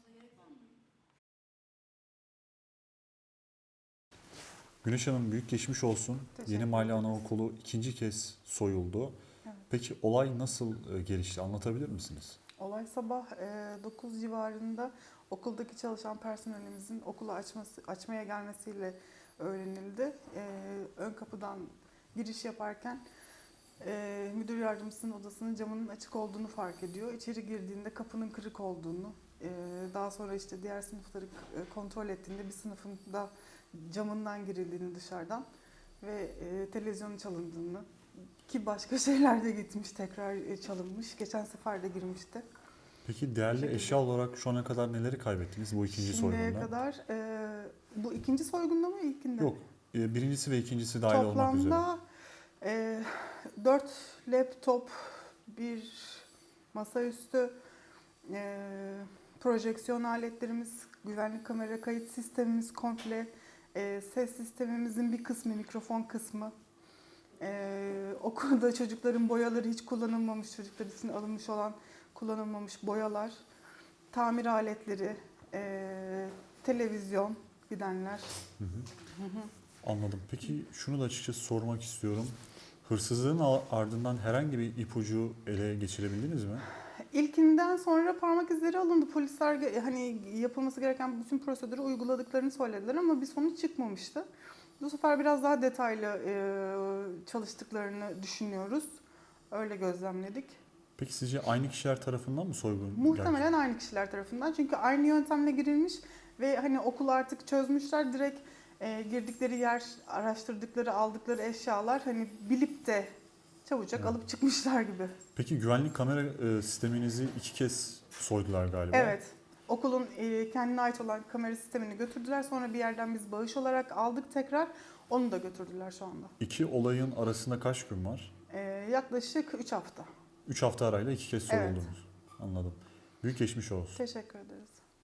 açmanıza gerek var mı? Güneş Hanım büyük geçmiş olsun. Teşekkür Yeni Mahalle. Anaokulu ikinci kez soyuldu. Evet. Peki olay nasıl e, gelişti? Anlatabilir misiniz? Olay sabah e, 9 civarında okuldaki çalışan personelimizin okulu açması, açmaya gelmesiyle öğrenildi. E, ön kapıdan giriş yaparken e, müdür yardımcısının odasının camının açık olduğunu fark ediyor. İçeri girdiğinde kapının kırık olduğunu, daha sonra işte diğer sınıfları e, kontrol ettiğinde bir sınıfında camından girildiğini dışarıdan ve e, televizyonun çalındığını ki başka şeyler de gitmiş tekrar e, çalınmış. Geçen sefer de girmişti. Peki değerli eşya olarak şu ana kadar neleri kaybettiniz bu ikinci Şimdiye soygunda? kadar e, bu ikinci soygunda mı ilkinde? Yok. e, Birincisi ve ikincisi dahil olmak üzere. Toplamda e, 4 laptop, bir masaüstü, e, projeksiyon aletlerimiz, güvenlik kamera kayıt sistemimiz komple, e, ses sistemimizin bir kısmı, mikrofon kısmı, e, okulda çocukların boyaları hiç kullanılmamış, çocuklar için alınmış olan kullanılmamış boyalar, tamir aletleri, e, televizyon gidenler. Hı hı. Anladım. Peki şunu da açıkçası sormak istiyorum. Hırsızlığın ardından herhangi bir ipucu ele geçirebildiniz mi? İlkinden sonra parmak izleri alındı. Polisler hani yapılması gereken bütün prosedürü uyguladıklarını söylediler ama bir sonuç çıkmamıştı. Bu sefer biraz daha detaylı e, çalıştıklarını düşünüyoruz. Öyle gözlemledik. Peki sizce aynı kişiler tarafından mı soygun Muhtemelen aynı kişiler tarafından. Çünkü aynı yöntemle girilmiş ve hani okul artık çözmüşler. Direkt e, girdikleri yer, araştırdıkları, aldıkları eşyalar hani bilip de çabucak alıp çıkmışlar gibi. Peki güvenlik kamera e, sisteminizi iki kez soydular galiba. Evet. Okulun e, kendine ait olan kamera sistemini götürdüler. Sonra bir yerden biz bağış olarak aldık tekrar. Onu da götürdüler şu anda. İki olayın arasında kaç gün var? E, yaklaşık 3 hafta. Üç hafta arayla iki kez Evet. soyuldunuz. Anladım. Büyük geçmiş olsun. Teşekkür ederiz.